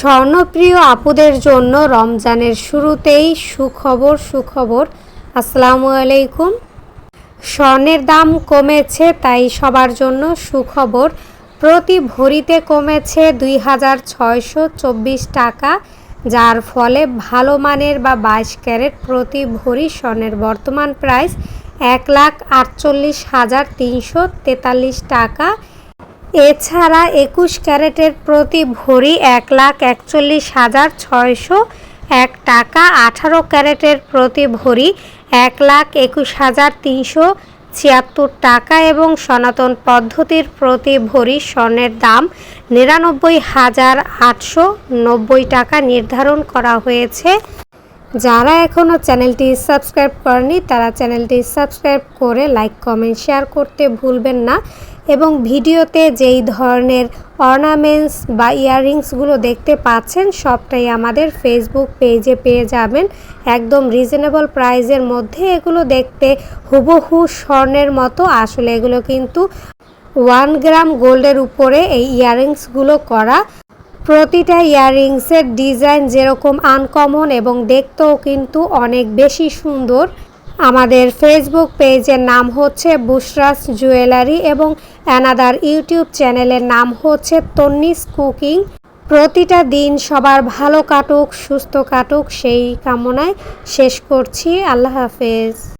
স্বর্ণপ্রিয় আপুদের জন্য রমজানের শুরুতেই সুখবর সুখবর। আসসালামু আলাইকুম। স্বর্ণের দাম কমেছে, তাই সবার জন্য সুখবর। প্রতি ভরিতে কমেছে দুই হাজার ছয়শো চব্বিশ টাকা, যার ফলে ভালো মানের বা বাইশ ক্যারেট প্রতি ভরি স্বর্ণের বর্তমান প্রাইস এক লাখ আটচল্লিশ হাজার তিনশো তেতাল্লিশ টাকা। এছাড়া একুশ ক্যারেটের প্রতি ভরি এক লাখ একচল্লিশ হাজার ছয়শো এক টাকা, আঠারো ক্যারেটের প্রতি ভরি এক লাখ একুশ হাজার তিনশো ছিয়াত্তর টাকা এবং সনাতন পদ্ধতির প্রতি ভরি স্বর্ণের দাম নিরানব্বই হাজার আটশো নব্বই টাকা নির্ধারণ করা হয়েছে। যারা এখনও চ্যানেলটি সাবস্ক্রাইব করেনি, তারা চ্যানেলটি সাবস্ক্রাইব করে লাইক, কমেন্ট, শেয়ার করতে ভুলবেন না এবং ভিডিওতে যেই ধরনের অর্নামেন্টস বা ইয়াররিংসগুলো দেখতে পাচ্ছেন, সবটাই আমাদের ফেসবুক পেজে পেয়ে যাবেন। একদম রিজনেবল প্রাইজের মধ্যে এগুলো দেখতে হুবহু স্বর্ণের মতো। আসলে এগুলো কিন্তু ওয়ান গ্রাম গোল্ডের উপরে এই ইয়াররিংসগুলো করা প্রতিটা ইয়াররিংসের ডিজাইন যেরকম আনকমন এবং দেখতেও কিন্তু অনেক বেশি সুন্দর। আমাদের ফেসবুক পেজের নাম হচ্ছে বুশরাস জুয়েলারি এবং অ্যানাদার ইউটিউব চ্যানেলের নাম হচ্ছে তন্নিস কুকিং প্রতিটা দিন সবার ভালো কাটুক, সুস্থ কাটুক, সেই কামনায় শেষ করছি। আল্লাহ হাফেজ।